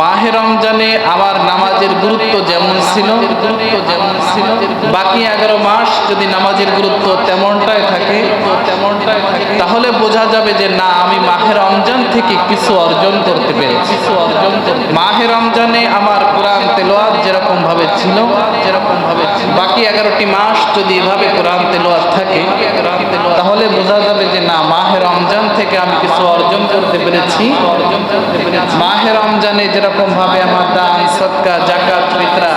মাহে রমজানে আমার নামাজের গুরুত্ব যেমন ছিল গুরুত্ব যেমন ছিল বাকি এগারো মাস যদি নামাজের গুরুত্ব তেমনটাই থাকে তেমনটাই থাকে তাহলে বোঝা যাবে যে না, আমি মাহে রমজান থেকে কিছু অর্জন করতে পেরেছি। কিছু অর্জন মাহে রমজানে আমার কোরআন তেলোয়াত যেরকম ভাবে ছিল যেরকম ভাবে বাকি এগারোটি মাস যদি এভাবে কোরআন তেলোয়াত থাকে, তাহলে বোঝা যাবে যে না, মাহে রমজান থেকে আমি কিছু অর্জন করতে পেরেছি। অর্জন করতে পেরেছি মাহে রমজানে যেরকম ভাবে আমার দান সৎকা জাকাত ফিতরা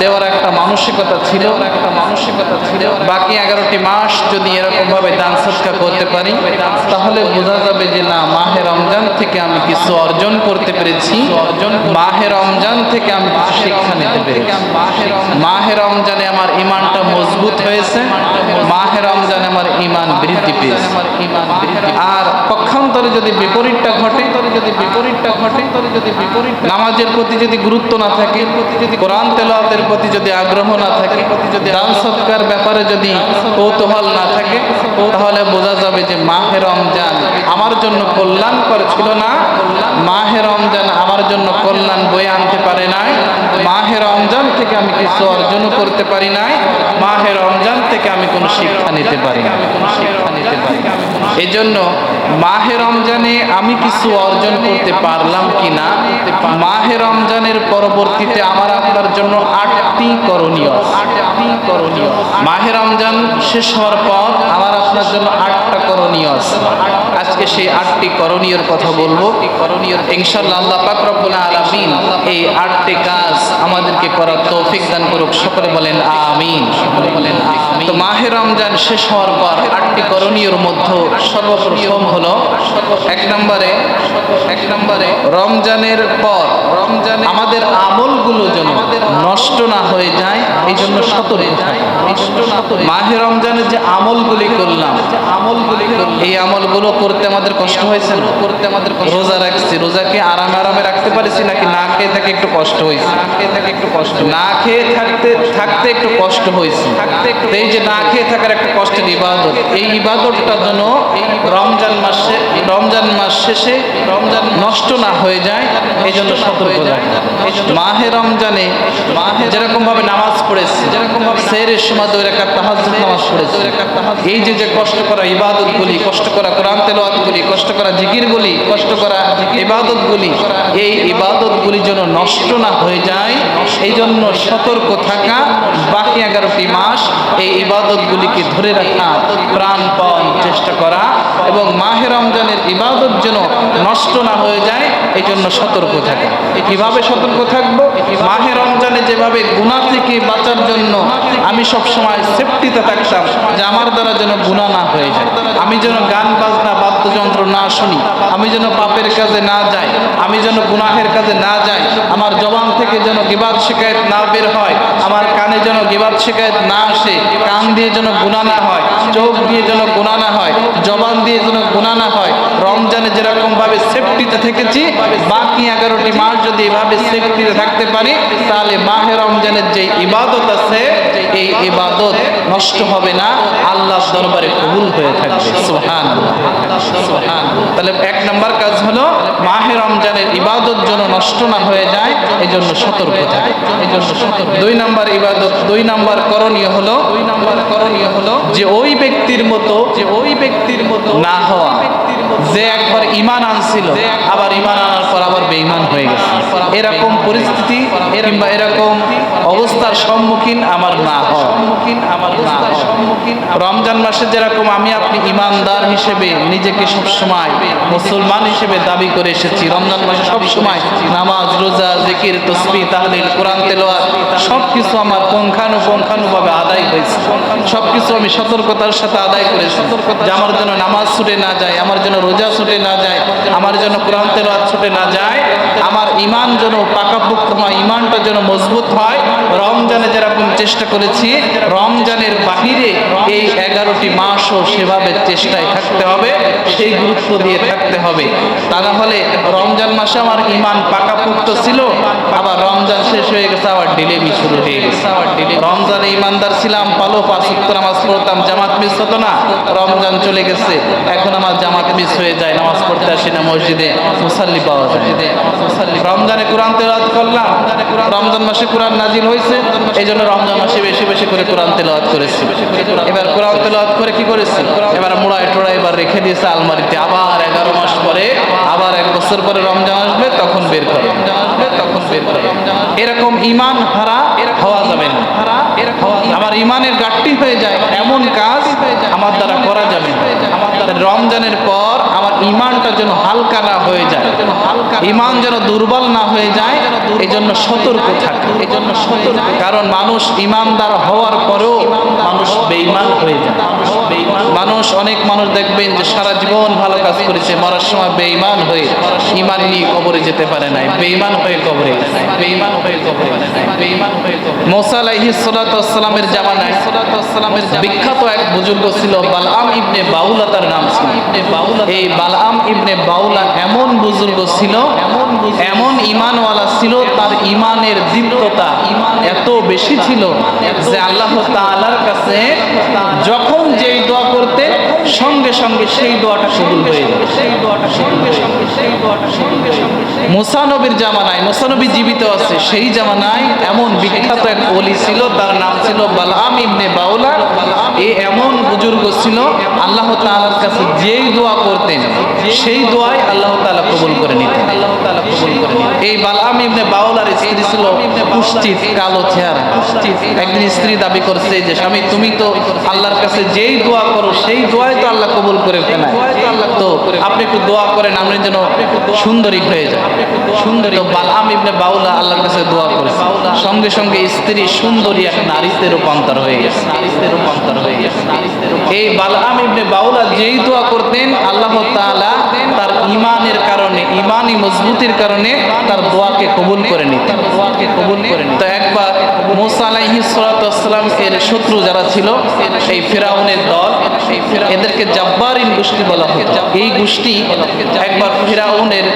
দেওয়ার একটা মানসিকতা ছিল। একটা মানসিকতা ছিল বাকি এগারোটি মাস যদি এরকম ভাবে দান সৎকা করতে পারি তাহলে বোঝা যাবে যে না মাহে রমজান থেকে আমি কিছু অর্জন করতে পেরেছি। অর্জন মাহে রমজান থেকে আমি কিছু শিক্ষা নিতে পেরেছি। মাহে রমজানে আমার ইমানটা মজবুত হয়েছে। মাহে রমজানে আমার ইমান বৃদ্ধি পেয়েছে। আর পক্ষান্তরে যদি বিপরীতটা ঘটে যদি বিপরীতটা ঘটে যদি বিপরীত নামাজের প্রতি যদি গুরুত্ব না থাকে, কোরআন তেলাওয়াতের প্রতি যদি আগ্রহ না থাকে যদি দান সৎকার ব্যাপারে যদি কৌতূহল না থাকে, তাহলে বোঝা যাবে যে মাহে রমজান আমার জন্য কল্যাণকর ছিল না, মাহে রমজান আমার জন্য কল্যাণ বয়ে আনতে পারে নাই মাহে রমজান থেকে আমি কিছু অর্জনও করতে পারি নাই। মাহে রমজান থেকে আমি কোনো শিক্ষা নিতে পারি না শিক্ষা নিতে পারি এই জন্য মাহে রমজানে আমি কিছু অর্জন করতে পারলাম কি না মাহে রমজানের পরবর্তীতে আমার আপনার জন্য আটটি করণীয় আটটি করণীয় মাহে রমজান শেষ হওয়ার পর আমার আপনার জন্য আটটা করণীয় আছে। আজকে সেই আটটি করণীয়র কথা বলব। করণীয় ইনশাল্লাহ আল্লাহ পাক রব্বুল আলামিন এই আটটি কাজ আমাদেরকে করার তৌফিক দান করুক। সকলে বলেন আমিন। সকলে বলেন তো মাহে রমজান শেষ হওয়ার পর আটটি করণীয়র মধ্যে সর্বপ্রথম হলো এক নম্বরে এক নম্বরে রমজানের পর রমজান আমাদের আমলগুলো যেন নষ্ট না হয়ে যায়, এই জন্য সতর্ক মাহে রমজানের যে আমলগুলি করলাম আমলগুলি এই আমলগুলো করতে আমাদের কষ্ট হয়েছে করতে আমাদের রোজা রাখছি, রোজাকে আরামে আরামে রাখতে পারছি নাকি না খেয়ে থাকে একটু কষ্ট হয়েছে? একটু কষ্ট না খেয়ে থাকতে থাকতে একটু কষ্ট হয়েছে। থাকতে এই যে না খেয়ে থাকার একটা কষ্টের ইবাদত এই ইবাদতটা যেন রমজান মাসে রমজান মাস শেষে রমজান নষ্ট না হয়ে যায় এই জন্য সতর্ক মাহে রমজানে যেরকম ভাবে নামাজ পড়েছে যেরকম ভাবে সেরের সময় দুই নামাজ পড়েছে। এই যে যে কষ্ট করা ইবাদতগুলি কষ্ট করা কোরআন তেলাওয়াতগুলি কষ্ট করা জিকিরগুলি কষ্ট করা ইবাদতগুলি এই ইবাদতগুলি যেন নষ্ট না হয়ে যায় এই জন্য সতর্ক থাকা বাকি এগারোটি মাস এই ইবাদতগুলিকে ধরে রাখা প্রাণপণ চেষ্টা করা এবং মাহে রমজানের ইবাদত যেন নষ্ট না হয়ে যায় এই জন্য সতর্ক থাকা। কীভাবে সতর্ক থাকব? মাহে রমজানে যেভাবে গুণা থেকে বাঁচার জন্য আমি সবসময় সেফটিতে থাকতাম, যে আমার দ্বারা যেন গুণা না হয়ে যায়। আমি যেন গান বাজনা, বাদ্যযন্ত্র না শুনি, আমি যেন পাপের কাজে না যাই, আমি যেন গুনাহের কাজে না যাই, আমার জবান থেকে যেন গিবাদ শিকায়ত না বের হয়, আমার কানে যেন গিবাদ শিকায়ত না আসে, কান দিয়ে যেন গুণা না হয়, চোখ দিয়ে যেন গুণা না হয়, জবান দিয়ে যেন গুণা না হয়, রমজানে যেরকমভাবে সেফটিতে থেকেছি, বাকি এগারোটি মাস যদি এভাবে সেফটিতে থাকতে পারি, তাহলে মাহে রমজানের যে ইবাদত আছে, এই ইবাদত নষ্ট হবে না আল্লাহ দরবারে কবুল হয়ে থাকবে। সুহান তাহলে এক নম্বর কাজ হলো মাহে রমজানের ইবাদত যেন নষ্ট না হয়ে যায় এই জন্য সতর্ক থাকে। এই জন্য সতর্ক। দুই নম্বর ইবাদত দুই নম্বর করণীয় হলো দুই নম্বর করণীয় হলো যে ওই ব্যক্তির মতো যে ওই ব্যক্তির মতো না হওয়া। যে একবার ইমান আনছিল আবার ইমান আনার পর আবার বেঈমান হয়ে গেছে। এরকম পরিস্থিতি কিংবা এরকম অবস্থার সম্মুখীন আমার না হওয়া। সম্মুখীন আমার না সম্মুখীন রমজান মাসে যেরকম আমি আপনি ইমানদার হিসেবে নিজেকে সবসময় মুসলমান হিসেবে দাবি করে এসেছি। রমজান মাসে সবসময় নামাজ, রোজা, জিকির তসবি তাহলিল, কোরআন তেলোয়াত সব কিছু আমার পুঙ্খানুপুঙ্খানুভাবে আদায় হয়েছে। সব কিছু আমি সতর্কতার সাথে আদায় করেছি যে আমার জন্য নামাজ ছুটে না যায়, আমার জন্য রোজা ছুটে না যায়, আমার জন্য কোরআন, তেলাওয়াত ছুটে না যায়, আমার ইমান যেন পাকাপোক্ত হয়, ইমানটা যেন মজবুত হয়, রমজানে যেরকম চেষ্টা করেছি, রমজানের বাহিরে এই এগারোটি মাসও সেভাবে চেষ্টায় থাকতে হবে, সেই গুরুত্ব দিয়ে থাকতে হবে। তা না হলে রমজান মাসে আমার ইমান পাকাপোক্ত ছিল, আবার রমজান শেষ হয়ে গেছে, আবার ডিলেমি শুরু হয়ে গেছে। আবার ডিলে রমজানে ইমানদার ছিলাম, পালো পাঁচ উক্ত নামাজ পড়তাম, জামাত মিস হতো না, রমজান চলে গেছে, এখন আমার জামাত মিস হয়ে যায়, নামাজ পড়তে আসি না মসজিদে, মুসাল্লি পাওয়া যায়। রমজানে কোরআন তেলাওয়াত করলাম, রমজান মাসে কোরআন নাজিল হয়েছে, এই জন্য রমজান মাসে বেশি বেশি করে কোরআন তেলাওয়াত করেছি। এবার কোরআন তেলাওয়াত করে কি করেছি? এবার মোড়ায় টোড়ায় এবার রেখে দিয়েছে আলমারিতে। আবার এগারো মাস পরে, আবার এক বছর পরে রমজান আসবে, তখন বের করে। আসবে তখন বের করে এরকম ইমান হারা হওয়া যাবে না। আমার ইমানের গাঠটি হয়ে যায়, এমন কাজ আমার দ্বারা করা যাবে না। রমজানের পর আমার ইমানটা যেন হালকা না হয়ে যায় ইমান যেন দুর্বল না হয়ে যায় এই জন্য সতর্ক থাকে এই জন্য সতর্ক কারণ মানুষ ইমানদার হওয়ার পরেও মানুষ বেঈমান হয়ে যায় মানুষ অনেক মানুষ দেখবেন যে সারা জীবন ভালো কাজ করেছে, মরার সময় বেঈমান হয়ে ইমান নিয়ে কবরে যেতে পারে নাই, বেঈমান হয়ে কবরে গেছে। বেঈমান হয়ে কবরে গেছে। বেঈমান হয়ে কবরে মোসা আলাইহিস সালাতু ওয়াসসালামের জামানায় সালামের বিখ্যাত এক বুজুর্গ ছিল, বালআম ইবনে বাউলা তার ছিল। এই ইবনে বাউলা এমন বুজুর্গ ছিল এমন ইমানওয়ালা ছিল তার ইমানের দীপ্ততা এত বেশি ছিল যে আল্লাহ তাআলার কাছে যখন যেই দোয়া করতেন সঙ্গে সঙ্গে সেই দোয়াটা কবুল হয়ে যেত সেই দোয়াটা সঙ্গে সঙ্গে সেই দোয়াটা সঙ্গে সঙ্গে মুসানবীর জামানায় মুসানবী জীবিত আছে সেই জামানায় এমন বিখ্যাত এক ওলি ছিল তার নাম ছিল বালআম ইবনে বাউলা। এই এমন বুজুর্গ ছিল আল্লাহ তাআলার কাছে যেই দোয়া করতেন সেই দোয়াই আল্লাহ তাআলা কবুল করে নিতেন। আল্লাহ তাআলা কবুল করে এই বালআম ইবনে বাউলার স্ত্রী ছিল পুষ্টিত কালো চেহারা। পুষ্টিত একদিন স্ত্রী দাবি করছে যে স্বামী তুমি তো আল্লাহর কাছে যেই দোয়া করো সেই দোয়াই তো আল্লাহ কবুল করে ফেলায়। তো আপনি একটু দোয়া করেন আপনি যেন সুন্দরী হয়ে যায় সুন্দরী তো বালআম ইবনে বাউলা আল্লাহর কাছে দোয়া করে সঙ্গে সঙ্গে স্ত্রী সুন্দরী এক নারীতে রূপান্তর হয়ে গেছে। নারীতে রূপান্তর হয়ে গেছে। এই বালআম ইবনে বাউলা যেই দোয়া করতেন আল্লাহ তাআলা তার ইমানের কারণে ইমানি মজবুতির কারণে তার দোয়াকে কবুল করে কবুল তো একবার মুসা এর শত্রু যারা ছিল এই ফেরাউনের দল এদেরকে জাব্বারিন গোষ্ঠী বলা হতো। এই গোষ্ঠী একবার ফেরাউনের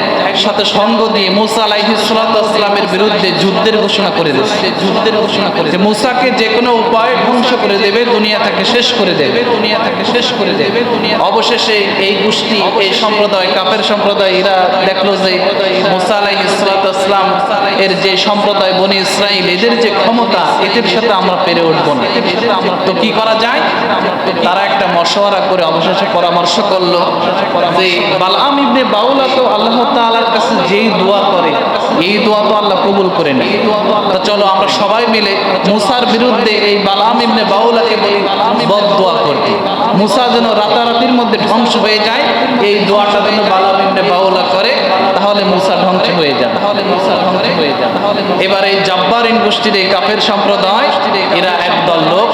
সাথে সঙ্গ দিয়ে মুসা আলাইহিস সালাতু ওয়াসসালামের বিরুদ্ধে যুদ্ধের ঘোষণা করে দিয়েছে। যুদ্ধের ঘোষণা করে যে মুসাকে যে কোনো উপায়ে ধ্বংস করে দেবে দুনিয়া তাকে শেষ করে দেবে। দুনিয়া তাকে শেষ করে দেবে অবশেষে এই গোষ্ঠী এই সম্প্রদায় কাপের সম্প্রদায় এরা দেখল যে মুসা আলাইহিস সালাতু ওয়াসসালাম এর যে সম্প্রদায় বনি ইসরাইল, এদের যে ক্ষমতা, এদের সাথে আমরা পেরে উঠবো না। তো কি করা যায়? তারা একটা মশওয়ারা করে অবশেষে পরামর্শ করল যে, বালআম ইবনে বাউলা তো আল্লাহ তাআলার কাছে যেই দোয়া করে, এই দোয়া তো আল্লাহ কবুল করে নেয়। তো চলো আমরা সবাই মিলে মুসার বিরুদ্ধে এই বালাম ইবনে বাউলাকে বলি, বদ দোয়া করতে মুসা যেন রাতারাতির মধ্যে ধ্বংস হয়ে যায়, এই দোয়াটা যেন বালাম ইবনে বাউলা করে, তাহলে মুসা ধ্বংস হয়ে যায় তাহলে মুসা ধ্বংস হয়ে যায় এবার জাব্বারিন গোষ্ঠীর এই কাফের সম্প্রদায়, এরা একদল লোক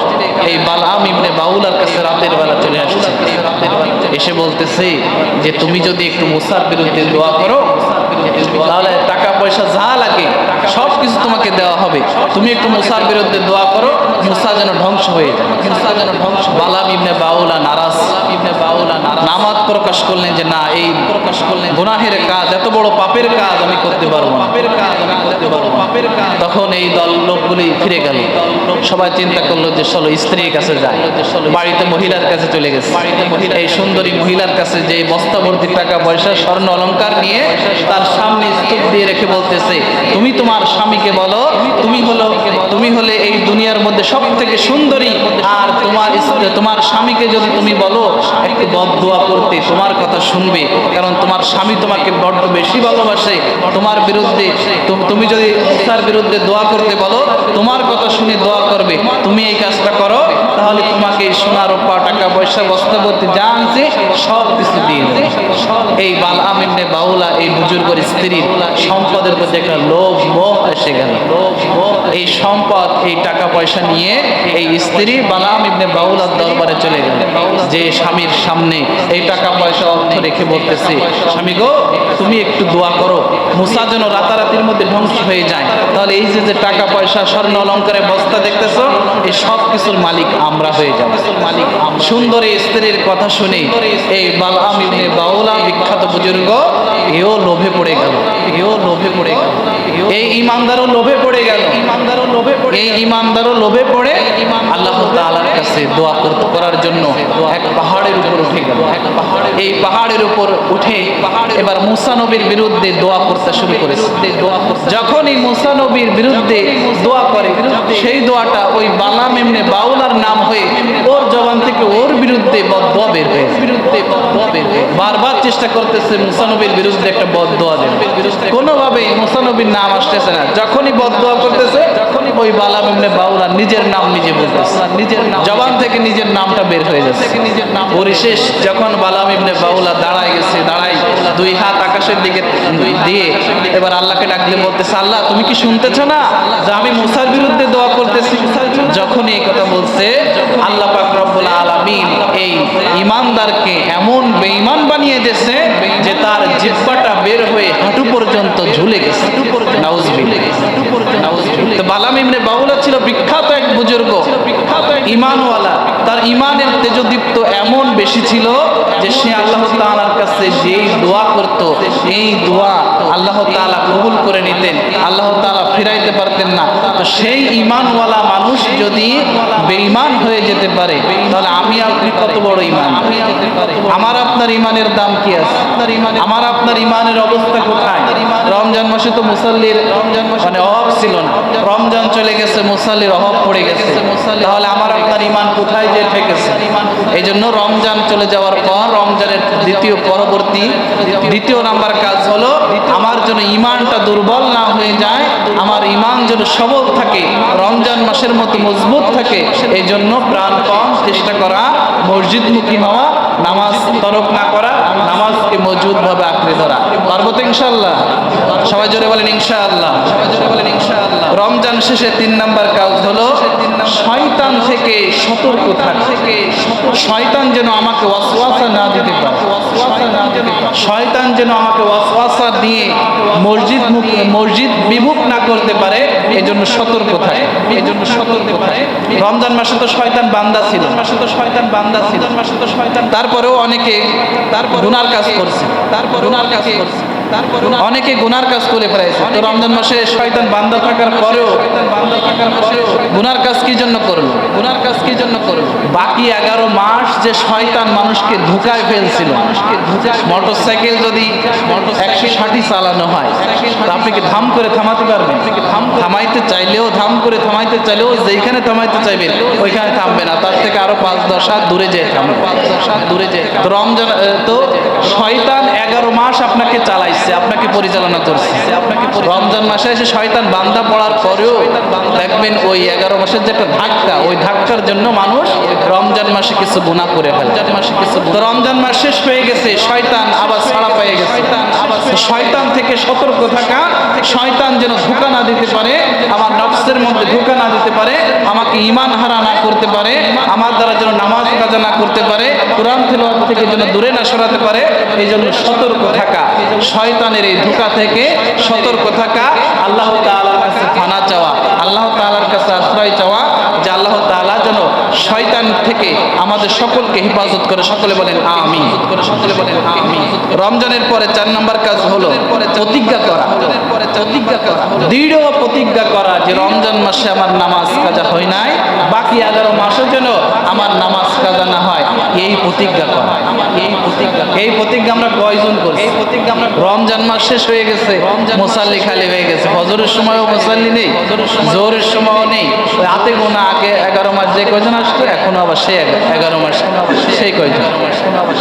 এই বালাম ইবনে বাউলার কাছে রাতের বেলা চলে আসছে। এসে বলতেছে যে, তুমি যদি একটু মুসার বিরুদ্ধে দোয়া করো, তাহলে টাকা পয়সা যা লাগে, সব কিছু তোমাকে দেওয়া হবে। তুমি একটু মুসার বিরুদ্ধে দোয়া করো, মুসা যেন ধ্বংস হয়ে যায়। মুসা যেন ধ্বংস বালাম ইবনে বাউলা নারাজ। ইবনে বাউলা নামাজ প্রকাশ করলেন যে, না, এই প্রকাশ করলেন গুনাহের কাজ, এত বড় পাপের কাজ আমি করতে পারব না। পাপের কাজ আমি করতে পারব না। পাপের কাজ তখন এই দল লোকগুলি ফিরে গেল। সবাই চিন্তা করল যে চলো স্ত্রীর কাছে যায় বাড়িতে মহিলার কাছে চলে গেছে। বাড়িতে মহিলা এই সুন্দরী মহিলার কাছে যে বস্তা ভর্তি টাকা পয়সা, স্বর্ণ অলংকার নিয়ে তার সামনে স্তূপ দিয়ে রেখে বলতেছে, তুমি তোমার স্বামীকে বলো, তুমি হলো, তুমি হলে এই দুনিয়ার মধ্যে সব থেকে সুন্দরী। আর তোমার তোমার স্বামীকে যদি তুমি বলো, একটু বদ দোয়া করতে তোমার কথা শুনবে। কারণ তোমার স্বামী তোমাকে বড্ড বেশি ভালোবাসে, তোমার বিরুদ্ধে। তুমি যদি তার বিরুদ্ধে দোয়া করতে বলো, তোমার কথা শুনে দোয়া করবে। তুমি এই কাজটা করো তাহলে তোমাকে এই সোনা রূপা টাকা পয়সা বস্তাবর্তী যা আনছে, সব কিছু দিয়ে দেবে। এই বালআম ইবনে বাউলা, এই বুজুর্গের স্ত্রীর সম্পদের প্রতি একটা লোভ, মোহ এসে গেল। এই সম্পদ, এই টাকা পয়সা নিয়ে এই স্ত্রী বালাম ইবনে বাউলার দরবারে চলে গেল। যে স্বামীর সামনে এই টাকা পয়সা, অর্থ রেখে বলতেছে, স্বামী গো, তুমি একটু দোয়া করো। মুসা যেন রাতারাতির মধ্যে ধ্বংস হয়ে যায়। তাহলে এই যে যে টাকা পয়সা, স্বর্ণ অলঙ্কারে বস্তা দেখতেছো, এই সব কিছুর মালিক আমরা হয়ে যাব। সুন্দরী স্ত্রীর কথা শুনে এই ইবনে বাউলা বিখ্যাত বুজুর্গ এও লোভে পড়ে গেল এও লোভে পড়ে গেল। এই ইমানদারও লোভে পড়ে গেল। ইমানদারও লোভে পড়ে এই ইমানদারও লোভে পড়ে আল্লাহ তাআলার কাছে দোয়া করতে করার জন্য এক পাহাড়ের উপর উঠে গেল। এই পাহাড়ের উপর উঠে এবার মুসা নবীর বিরুদ্ধে দোয়া করতে শুরু করেছে। যখনই মুসা নবীর বিরুদ্ধে দোয়া করে সেই দোয়াটা ওই বালাম এমনি বাউলার নাম হয়ে ওর জবান থেকে ওর বিরুদ্ধে বদদোয়া বের হয়ে বিরুদ্ধে বদদোয়া বের হয়ে বারবার চেষ্টা করতেছে মুসা নবীর বিরুদ্ধে একটা বদদোয়া দেবে কোনোভাবেই মুসা নবীর নাম আসতেছে না। যখনই বদদোয়া করতেছে যখনই ওই বালাম এমনি বাউলা নিজের নাম নিজে বলতেছে। নিজের নাম জবান থেকে নিজের নামটা বের হয়ে যাচ্ছে। নিজের নাম পরিশেষ যখন বালাম ইবনে বাউলা দাঁড়ায় গেছে দুই হাত আকাশের দিকে দিয়ে এবার আল্লাহকে ডাক দিয়ে বলতেছে, আল্লাহ, তুমি কি শুনতেছ না যে আমি মুসার বিরুদ্ধে দোয়া করতেছি? যখন এই কথা বলছে, আল্লাহ পাক রব্বুল আলামিন এই ইমানদারকে এমন বেঈমান বানিয়ে দিয়েছে যে তার জিহ্বাটা বের হয়ে হাঁটু পর্যন্ত ঝুলে গেছে। নাউজুবিল্লাহ তো বালাম ইবনে বাউলা ছিল বিখ্যাত এক বুজুর্গ ইমানওয়ালা তার ইমানের তেজদীপ্ত এমন বেশি ছিল যে সে আল্লাহ কাছে যেই দোয়া করত। এই দোয়া আল্লাহ তাআলা কবুল করে নিতেন। আল্লাহ তাআলা ফিরাইতে পারতেন না। তো সেই ইমানওয়ালা মানুষ যদি বেঈমান হয়ে যেতে পারে, তাহলে আমি আপনি কত বড় ইমান আমার আপনার ইমানের দাম কি আছে? আমার আপনার ইমানের অবস্থা কোথায়? রমজান মাসে তো মুসাল্লির রমজান মানে অভাব ছিল না। রমজান চলে গেছে, মুসাল্লির অভাব পড়ে গেছে। তাহলে আমার আপনার ইমান কোথায় যে ঠেকেছে? এই জন্য রমজান চলে যাওয়ার পর, রমজানের দ্বিতীয় পরবর্তী দ্বিতীয় নাম্বার কাজ হলো, আমার জন্য ইমানটা দুর্বল না হয়ে যায়, আমার ইমান যেন সবল থাকে, রমজান মাসের মতো মজবুত থাকে এই জন্য প্রাণ প্রাণপণ চেষ্টা করা, মসজিদমুখী হওয়া, নামাজ তরক না করা নামাজকে মজুদভাবে আঁকড়ে ধরা। পারব তো ইনশাআল্লাহ? সবাই জোরে বলেন ইনশাআল্লাহ। সবাই জোরে বলেন ইনশাআল্লাহ রমজান শেষে তিন নাম্বার কাজ হলো, শয়তান থেকে সতর্ক থাকা। থেকে শয়তান যেন আমাকে ওয়াসওয়াসা না দিতে পারে। শয়তান যেন আমাকে ওয়াসওয়াসা দিয়ে মসজিদ মুখ মসজিদ বিমুখ না করতে পারে এই জন্য সতর্ক থাকে। এই জন্য সতর্ক থাকে। রমজান মাসে তো শয়তান বান্দা ছিল। মাসে তো শয়তান বান্দা ছিল মাসে তো শয়তান তারপরেও অনেকে তারপর গুনার কাজ করছে। তারপর গুনার কাজ করছে। অনেকে গুনার কাজ করে ফেলেছে তো রমজান মাসে শয়তান বান্ধব থাকার পরেও গুনার কাজ কি জন্য করল? গুনার কাজ কি জন্য করল? বাকি এগারো মাস যে শয়তান মানুষকে ধোকায় ফেলছিল মোটর সাইকেল যদি একশো ষাটই চালানো হয় আপনি কি ধাম করে থামাতে পারবেন? থামাইতে চাইলেও ধাম করে থামাইতে চাইলেও যেখানে থামাইতে চাইবেন ওইখানে থামবে না। তার থেকে আরও পাঁচ দশ হাত দূরে যেয়ে থামবে। পাঁচ দশ হাত দূরে যেয়ে রমজান তো শয়তান এগারো মাস আপনাকে চালাইছে, আপনাকে পরিচালনা করছে। আপনাকে রমজান মাসে এসে শয়তান বান্দা পড়ার পরেও দেখবেন ওই এগারো মাসের যে একটা ধাক্কা ওই ধাক্কার জন্য মানুষ রমজান মাসে কিছু গুণা করে ফেলে। রমজান মাসে কিছু রমজান মাস শেষ হয়ে গেছে শয়তান আবার ছাড়া পেয়ে গেছে। শয়তান থেকে সতর্ক থাকা শয়তান যেন ধোকা না দিতে পারে আমার নফসের মধ্যে ধোকা না দিতে পারে আমাকে ইমান হারা না করতে পারে আমার দ্বারা যেন নামাজ কাজা না করতে পারে কোরআন তেলাওয়াত থেকে যেন দূরে না সরাতে পারে এই জন্য সতর্ক থাকা। শয়তানের এই ধোকা থেকে সতর্ক থাকা আল্লাহ তাআলার ফানা চাওয়া, আল্লাহ তাআলার কাছে আশ্রয় চাওয়া, যে আল্লাহ তাআলা যেন শয়তান থেকে আমাদের সকলকে হেফাজত করে। সকলে বলেন আমি সকলে বলেন আমি রমজানের পরে চার নম্বর কাজ হলো প্রতিজ্ঞা করা। প্রতিজ্ঞা করা দৃঢ় প্রতিজ্ঞা করা যে রমজান মাসে আমার নামাজ কাজা হয় নাই, বাকি এগারো মাসের জন্য আমার নামাজ প্রতিজ্ঞা করা। এই প্রতিজ্ঞা এই প্রতিজ্ঞা আমরা কয়জন করি এই প্রতিজ্ঞা আমরা রমজান মাস শেষ হয়ে গেছে। মুসাল্লি খালি হয়ে গেছে। ফজরের সময়ও মুসাল্লি নেই। সময়ও নেই। হাতে গোনা আগে এগারো মাস যে কয়জন আসতো এখনও আবার সে এগারো মাস। সেই কয়জন?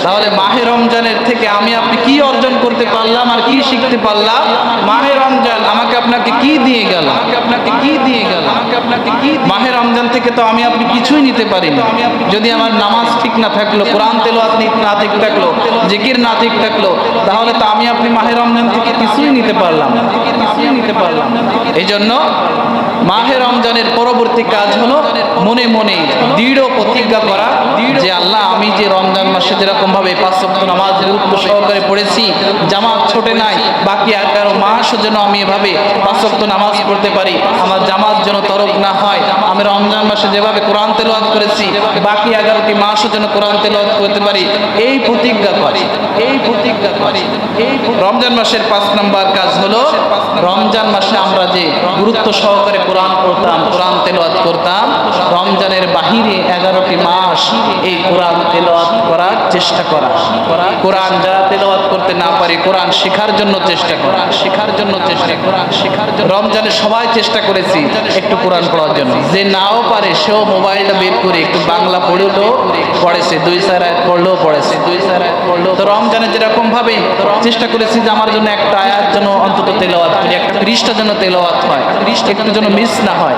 তাহলে মাহে রমজানের থেকে আমি আপনি কি অর্জন করতে পারলাম আর কি শিখতে পারলাম? মাহে রমজান আমাকে আপনাকে কি দিয়ে গেল? আমাকে আপনাকে কি দিয়ে গেল? আমাকে আপনাকে কি মাহে রমজান থেকে তো আমি আপনি কিছুই নিতে পারি না যদি আমার নামাজ ঠিক না থাকল কোরআন তেলাওয়াত নি- না ঠিক থাকল জিকির না ঠিক থাকল তাহলে তো আমি আপনি মাহে রমজান থেকে কিছুই নিতে পারলাম নিতে পারলাম এই জন্য মাহে রমজানের পরবর্তী কাজ হলো মনে মনে দৃঢ় প্রতিজ্ঞা করা যে আল্লাহ, আমি যে রমজান মাসে যেরকম ভাবে পাঁচ সপ্তাহ নামাজ গুরুত্ব সহকারে পড়েছি, জামাত ছোটে নাই, বাকি এগারো মাসও যেন আমি এভাবে পাঁচ সপ্তাহ নামাজ পড়তে পারি, আমার জামাত যেন তরক না হয়, আমি রমজান মাসে যেভাবে কোরআন তেলাওয়াত করেছি, বাকি এগারোটি মাসও যেন কোরআন তেলাওয়াত করতে পারি এই প্রতিজ্ঞা করে এই প্রতিজ্ঞা করে এই রমজান মাসের পাঁচ নম্বর কাজ হলো রমজান মাসে আমরা যে গুরুত্ব সহকারে কোরআন পড়তাম কোরআন তেলাওয়াত করতাম রমজানের বাহিরে এগারোটি মাস এই কোরআন তেলাওয়াত করার চেষ্টা করা। কোরআন যারা তেলাওয়াত করতে না পারে, কোরআন শেখার জন্য চেষ্টা করা। শেখার জন্য চেষ্টা করা শেখার জন্য রমজানে সবাই চেষ্টা করেছি একটু কোরআন পড়ার জন্য। যে নাও পারে, সেও মোবাইলটা বের করে একটু বাংলা পড়লেও পড়েছে, দুই চার আয়াত পড়লেও পড়েছে। দুই চার আয়াত পড়লেও তো রমজানে যেরকম ভাবে চেষ্টা করেছি যে আমার জন্য একটা আয়াত যেন অন্তত তেলাওয়াত করি, একটা পৃষ্ঠা যেন তেলাওয়াত হয়, একটু যেন মিস না হয়।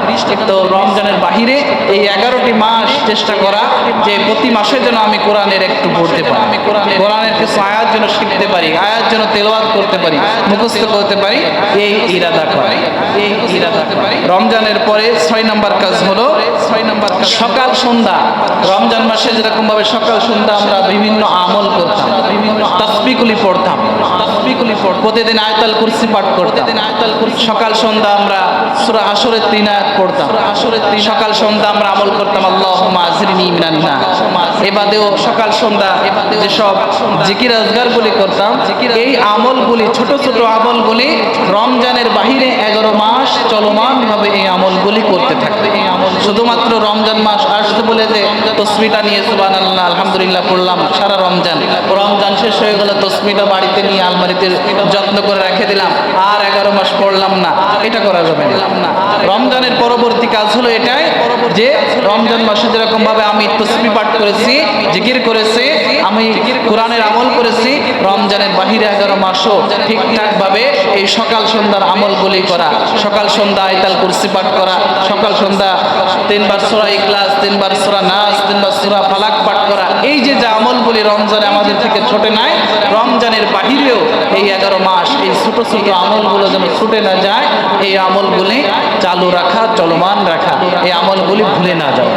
তো রমজানের বাহিরে এই এগারোটি মাস চেষ্টা করা যে প্রতি মাসে যেন আমি কোরআনের একটু পড়তে পারি। কোরআনের কিছু আয়াত যেন শিখতে পারি আয়াত যেন তেলাওয়াত করতে পারি মুখস্থ করতে পারি এই ইরাদা করে এই ইরাদা করে রমজানের পরে ছয় নাম্বার কাজ হলো ছয় নাম্বার সকাল সন্ধ্যা। রমজান মাসে যেরকম ভাবে সকাল সন্ধ্যা আমরা বিভিন্ন আমল করতাম বিভিন্ন তসবিগুলি পড়তাম পড়তাম। প্রতিদিন আয়তাল কুরসি পাঠ করতাম। আয়তাল কুরসি সকাল সন্ধ্যা আমরা সূরা হাসরের তিন আয়াত পড়তাম হাসরের তিন সকাল সন্ধ্যা আমরা আমল করতাম নার রমজানের বাহিরে এগারো মাস চলমান ভাবে এই আমলগুলি করতে থাকবে। শুধুমাত্র রমজান মাস আসতে বলে যে তসমিটা নিয়ে সুবান আল্লাহ আলহামদুলিল্লাহ পড়লাম সারা রমজান। রমজান শেষ হয়ে গেলে তসমিটা বাড়িতে নিয়ে আলমারিতে যত্ন করে রেখে দিলাম, আর এগারো মাস পড়লাম না। এটা করা যাবে না। রমজানের পরবর্তী কাজ হলো এটাই যে রমজান মাসে যেরকম ভাবে আমি তসমি পাঠ করেছি, জিকির করেছি, আমি কোরআনের আমল করেছি, রমজানের বাহিরে এগারো মাসও ঠিকঠাক ভাবে এই সকাল সন্ধ্যার আমলগুলি করা, সকাল সন্ধ্যা আইতাল কুরসি পাঠ করা, সকাল সন্ধ্যা তিনবার সোরা ইকলাস তিনবার সোরা নাচ তিনবার সোরা ফালাক পাঠ করা, এই যে যে আমলগুলি রমজানে আমাদের থেকে ছোটে নাই, রমজানের বাহিরেও এই এগারো মাস এই ছোট ছোট আমলগুলো যেন ছুটে না যায়, এই আমলগুলি চালু রাখা, চলমান রাখা, এই আমলগুলি ভুলে না যাওয়া।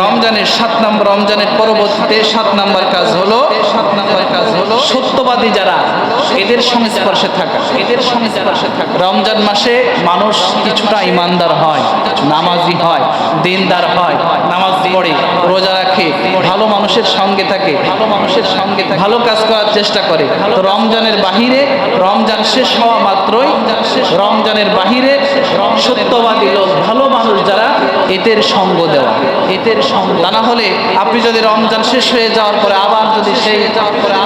রমজানের সাত নম্বর, রমজানের পরবর্তীতে সাত নম্বর কাজ হলো সাত নম্বর কাজ হলো সত্যবাদী যারা, এদের সংস্পর্শে থাকা, এদের সংস্পর্শে থাকা। রমজান মাসে মানুষ কিছুটা ইমানদার হয়, নামাজি হয়, দিনদার হয়, নামাজ পড়ে, রোজা রাখে, ভালো মানুষের সঙ্গে থাকে, ভালো মানুষের সঙ্গে থাকে, ভালো কাজ করার চেষ্টা করে। তো রমজানের বাহিরে রমজান শেষ হওয়া মাত্রই রমজানের বাহিরে সত্যবাদী লোক, ভালো মানুষ যারা, এদের সঙ্গ দেওয়া তা না হলে আপনি যদি রমজান শেষ হয়ে যাওয়ার পরে আবার যদি সেই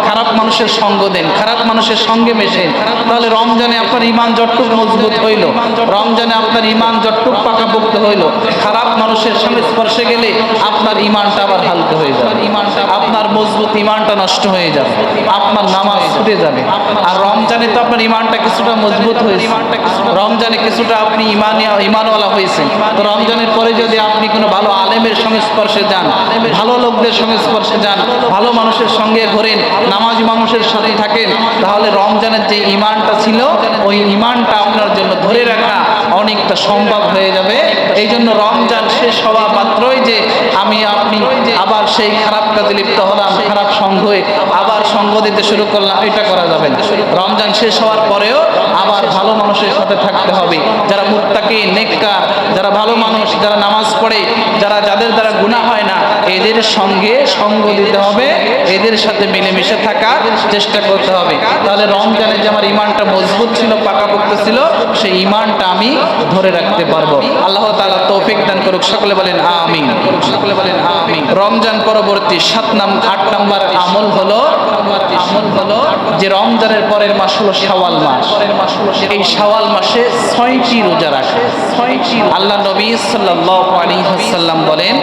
খারাপ মানুষের সঙ্গ দেন, খারাপ মানুষের সঙ্গে মেশেন, তাহলে রমজানে আপনার ইমান যতটুক মজবুত হইল, রমজানে আপনার ইমান যতটুক পাকাপোক্ত হইল, খারাপ মানুষের সঙ্গে স্পর্শে গেলে আপনার ইমানটা আবার হালকা হয়ে যাবে। আপনার মজবুত ইমানটা নষ্ট হয়ে যাবে, আপনার নামাজ ছুটে যাবে। আর রমজানে তো আপনার ইমানটা কিছুটা মজবুত হয়েছে। রমজানে কিছুটা আপনি ইমানিয়া ইমানওয়ালা হয়েছেন। তো রমজানের পরে যদি আপনি কোনো ভালো আলেমের সংস্পর্শে যান। ভালো লোকদের সংস্পর্শে যান। ভালো মানুষের সঙ্গে ঘোরেন। নামাজ মানুষের সাথে থাকেন। তাহলে রমজানের যে ইমানটা ছিল, ওই ইমানটা আপনার জন্য ধরে রাখা অনেকটা সম্ভব হয়ে যাবে। এই জন্য রমজান শেষ হওয়া মাত্রই যে আমি, আপনি আবার সেই খারাপ কাজে লিপ্ত হলাম, খারাপ সঙ্গে আবার সঙ্গ দিতে শুরু করলাম, এটা করা যাবে রমজান শেষ হওয়ার পরেও আবার ভালো মানুষের সাথে থাকতে হবে। যারা মুত্তাকি, নেককার, যারা ভালো মানুষ, যারা নামাজ পড়ে, যারা যাদের দ্বারা গুণা হয় না, এদের সঙ্গে সঙ্গ দিতে হবে, এদের সাথে মিলেমিশে থাকার চেষ্টা করতে হবে। তাহলে রমজানে যে আমার ইমানটা মজবুত ছিল পাকাপোক্ত ছিল, সেই ইমানটা আমি ধরে রাখতে পারব। আল্লাহ তাআলা তৌফিক দান করুক সকলে বলেন আমিন সকলে বলেন আমিন। রমজান পরবর্তী সাত নাম, আট নাম্বার আমল হলো আমল হলো যে রমজানের পরের মাস হলো শাওয়াল মাস। এই শাওয়াল মাসে ছয়টি রোজা রাখে ছয়টি আল্লাহ নবী সাল্লাল্লাহু আলাইহি ওয়াসাল্লাম বলেন,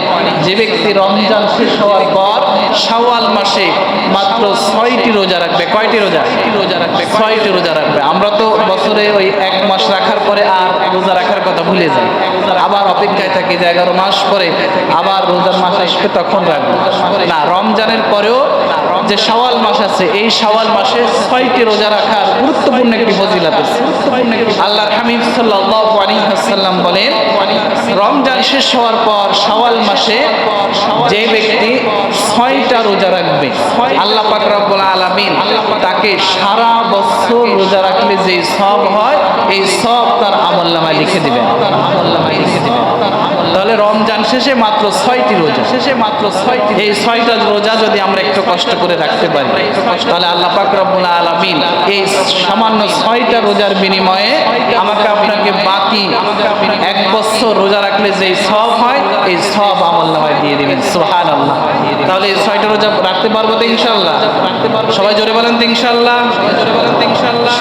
যে ব্যক্তি রমজান শেষ হওয়ার পর শাওয়াল মাসে মাত্র ছয়টি রোজা রাখবে। কয়টি রোজা? রোজা রাখবে ছয়টি রোজা রাখবে। আমরা তো বছরে ওই এক মাস রাখার পরে আর রোজা রাখার কথা ভুলে যাই। আবার অপেক্ষায় থাকি যে এগারো মাস পরে আবার রোজার মাস আসবে, তখন রাখব। না, রমজানের পরেও যে শাওয়াল মাস আছে, এই শাওয়াল মাসে ছয়টি রোজা রাখার গুরুত্বপূর্ণ একটি ফজিলাত আছে। হাবিব সাল্লাল্লাহু আলাইহি ওয়াসাল্লাম বলেন, রমজান শেষ হওয়ার পর শাওয়াল মাসে যে ব্যক্তি ছয়টা রোজা রাখবে, আল্লাহ পাক রব্বুল আলামিন তাকে সারা বছর রোজা রাখলে যে সব হয়, এই সব তার আমলনামায় লিখে দিবেন। লিখে দিবেন তাহলে রমজান শেষে মাত্র ছয়টি রোজা শেষে মাত্র ছয়টি এই ছয়টা রোজা যদি আমরা একটু কষ্ট করে রাখতে পারি। তাহলে আল্লাহ পাক রব্বুল আলামিন এই সামান্য ছয়টা রোজার বিনিময়ে আমাকে আপনাকে বাকি এক বছর রোজা রাখলে যে সব হয়, এই সব আমল নামায় দিয়ে দিবেন। সুহান আল্লাহ তাহলে এই ছয়টা রোজা রাখতে পারব তো ইনশাল্লাহ সবাই জোরে বলেন তো ইনশাল্লাহ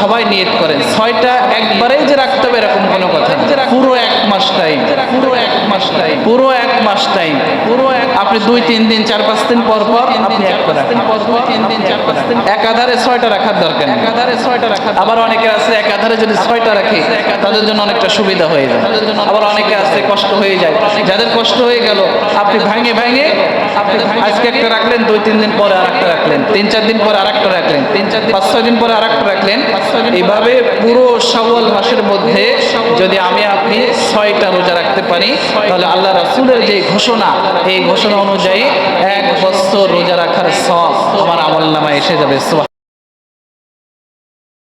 সবাই নিয়ত করেন। ছয়টা একবারেই যে রাখতে হবে এরকম কোনো কথা। পুরো এক মাস টাইম পুরো এক মাস টাইম পুরো এক মাস টাইম পুরো এক আপনি দুই, তিন দিন, চার, পাঁচ দিন পর পর আপনি এক রাখেন। তিন দিন চার দিন একাধারে ছয়টা রাখার দরকার। একাধারে ছয়টা রাখার আবার অনেকে আছে একাধারে যদি ছয়টা রাখে তাদের জন্য অনেকটা সুবিধা হয়ে যায়। আবার অনেকে আছে কষ্ট হয়ে যায়। যাদের কষ্ট হয়ে গেল আপনি ভাঙে ভাঙে আপনি আজকে একটা রাখলেন দুই তিন দিন পরে আর একটা রাখলেন তিন চার দিন পরে আর একটা রাখলেন তিন চার দিন পাঁচ ছয় দিন পরে আর একটা রাখলেন এইভাবে পুরো শাওয়াল মাসের মধ্যে যদি আমি আপনি ছয়টা রোজা রাখতে পারি তাহলে আল্লাহ রাসূলের যে ঘোষণা এই ঘোষণা অনুযায়ী এক বছর রোজা রাখার সব আমার আমল নামায় এসে যাবে